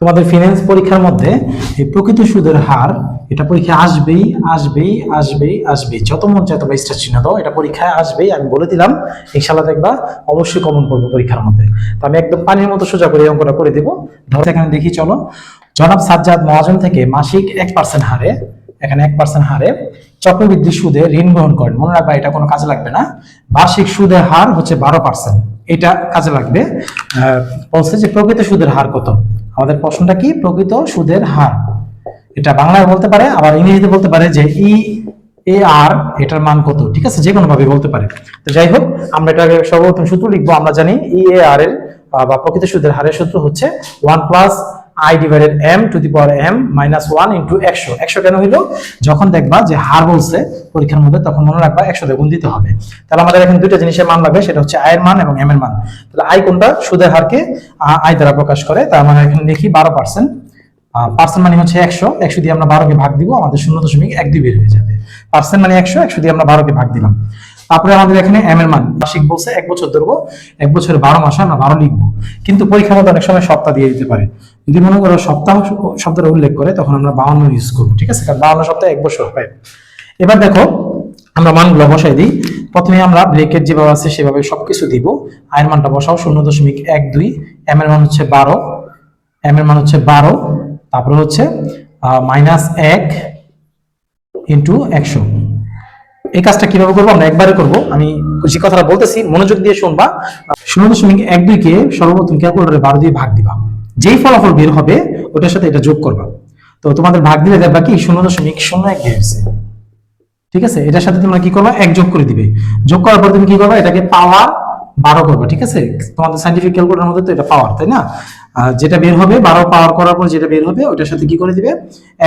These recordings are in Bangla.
তোমাদের ফিনান্স পরীক্ষার মধ্যে এই প্রকৃত সুদের হার, এটা পরীক্ষায় আসবেই আসবেই আসবেই আসবেই। যত মন চায় তোমরা স্টার চিহ্ন দাও, এটা পরীক্ষায় আসবেই, আমি বলে দিলাম। ইনশাল্লাহ দেখবা, অবশ্যই কমন পড়বে পরীক্ষার মধ্যে। তো আমি একদম পানির মতো সোজা করে অঙ্কটা করে দেবো। ধরো এখানে দেখি, চলো। জনাব সাজ্জাদ মহাজন থেকে মাসিক এক পার্সেন্ট হারে, এখানে এক পার্সেন্ট হারে চক্রবৃদ্ধি সুদে ঋণ গ্রহণ করেন। মনে রাখবা, এটা কোনো কাজে লাগবে না। বার্ষিক সুদের হার হচ্ছে বারো পার্সেন্ট এটা কাজে লাগবে। বলছে যে প্রকৃত সুদের হার কত? আমাদের প্রশ্নটা কি? প্রকৃত সুদের হার। এটা বাংলায় বলতে পারে, আবার ইংরেজিতে বলতে পারে যে ই, এ আর, এটার মান কত? ঠিক আছে যে কোনো ভাবে বলতে পারে। তো যাই হোক, আমরা এটা সর্বপ্রথম সূত্র লিখব, আমরা জানি ই, এ, আর এর, বা প্রকৃত সুদের হারের সূত্র হচ্ছে one plus I divided M to the power M minus one into একশো। কেন হইল? যখন দেখবা যে হার বলছে পরীক্ষার মধ্যে, তখন মনে রাখবা একশো গুণ দিতে হবে। তাহলে আমাদের এখানে দুইটা জিনিসের মান লাগবে, সেটা হচ্ছে আয়ের মান এবং এম এর মান। তাহলে আই কোনটা? সুদের হারকে আই দ্বারা প্রকাশ করে। তার মানে এখানে লিখি বারো পার্সেন্ট পার্সেন্ট মানে হচ্ছে একশো। একশো দিয়ে আমরা বারোকে ভাগ দিব, আমাদের শূন্য দশমিক এক দুই বের হয়ে যাবে। পার্সেন্ট মানে একশো একশো দিয়ে আমরা বারোকে ভাগ দিলাম। তারপরে আমাদের এখানে এম এর মান মাসিক বলছে এক বছর ধরবো, এক বছরে বারো মাসে আমরা বারো লিখব। কিন্তু পরীক্ষার মধ্যে অনেক সময় সপ্তাহ দিয়ে দিতে পারে। যদি মনে করো সপ্তাহ শব্দটা উল্লেখ করে, তখন আমরা বাউন্ন ইউজ করব, ঠিক আছে? কারণ বাউন্ন সপ্তাহে এক বছর হয়। এবার দেখো, আমরা মানগুলো বসাই দিই। প্রথমে আমরা ব্রেকের যেভাবে আছে সেভাবে সবকিছু দিব। আয়ের মানটা বসাও, শূন্য দশমিক এক দুই। এম এর মান হচ্ছে বারো। এম এর মান হচ্ছে বারো। তারপরে হচ্ছে মাইনাস এক ইন্টু একশো। এই কাজটা কীভাবে করব আমরা একবারে করব। আমি যে কথাটা বলতেছি, মনোযোগ দিয়ে শুনবা। শূন্য দশমিক এক দুইকে সর্বপ্রথম ক্যালকুলেটারে বারো দিয়ে ভাগ দিবা। যেই ফলাফল বের হবে, ওটার সাথে এটা যোগ করবা। তো তোমাদের ভাগ দিলে দেখবা কি, শূন্য দশমিক শূন্য এক বের ঠিক আছে? এটার সাথে তোমরা কি করবা? এক যোগ করে দিবে। যোগ করার পর তুমি কি করবা? এটাকে পাওয়ার বারো করবা, ঠিক আছে? তোমাদের সাইন্টিফিক ক্যালকুলেটার মধ্যে তো এটা পাওয়ার তাই না? যেটা বের হবে, বারো পাওয়ার করার পর যেটা বের হবে, ওটার সাথে কি করে দিবে?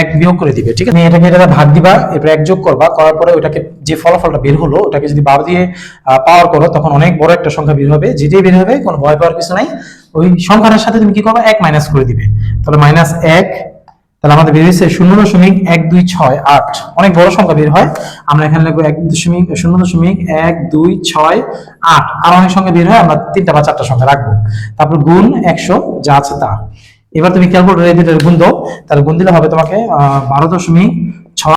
এক বিয়োগ করে দিবে, ঠিক আছে? এটাকে এটা ভাগ দিবা, এরপর এক যোগ করবা, করার পরে ওটাকে যে ফলাফলটা বের হলো, ওটাকে যদি বারো দিয়ে পাওয়ার করো, তখন অনেক বড় একটা সংখ্যা বের হবে। যেটাই বের হবে, কোনো ভয় পাওয়ার কিছু নাই। ওই সংখ্যাটার সাথে তুমি কি করবা? এক মাইনাস করে দিবে। তাহলে মাইনাস এক তাহলে আমাদের বের হয়েছে শূন্য দশমিক এক দুই ছয় আট। অনেক বড় সংখ্যা বের হয়। আমরা এখানে লিখব এক দশমিক, শূন্য দশমিক এক দুই ছয় আট। আর অনেক সংখ্যা বের হয়, আমরা তিনটা বা চারটা সংখ্যা রাখব। তারপর গুণ একশো যা আছে তা। এবার তুমি ক্যালকুলেটার এই দুইটার গুণ দাও। তাহলে গুণ দিলে হবে তোমাকে বারো দশমিক ছয়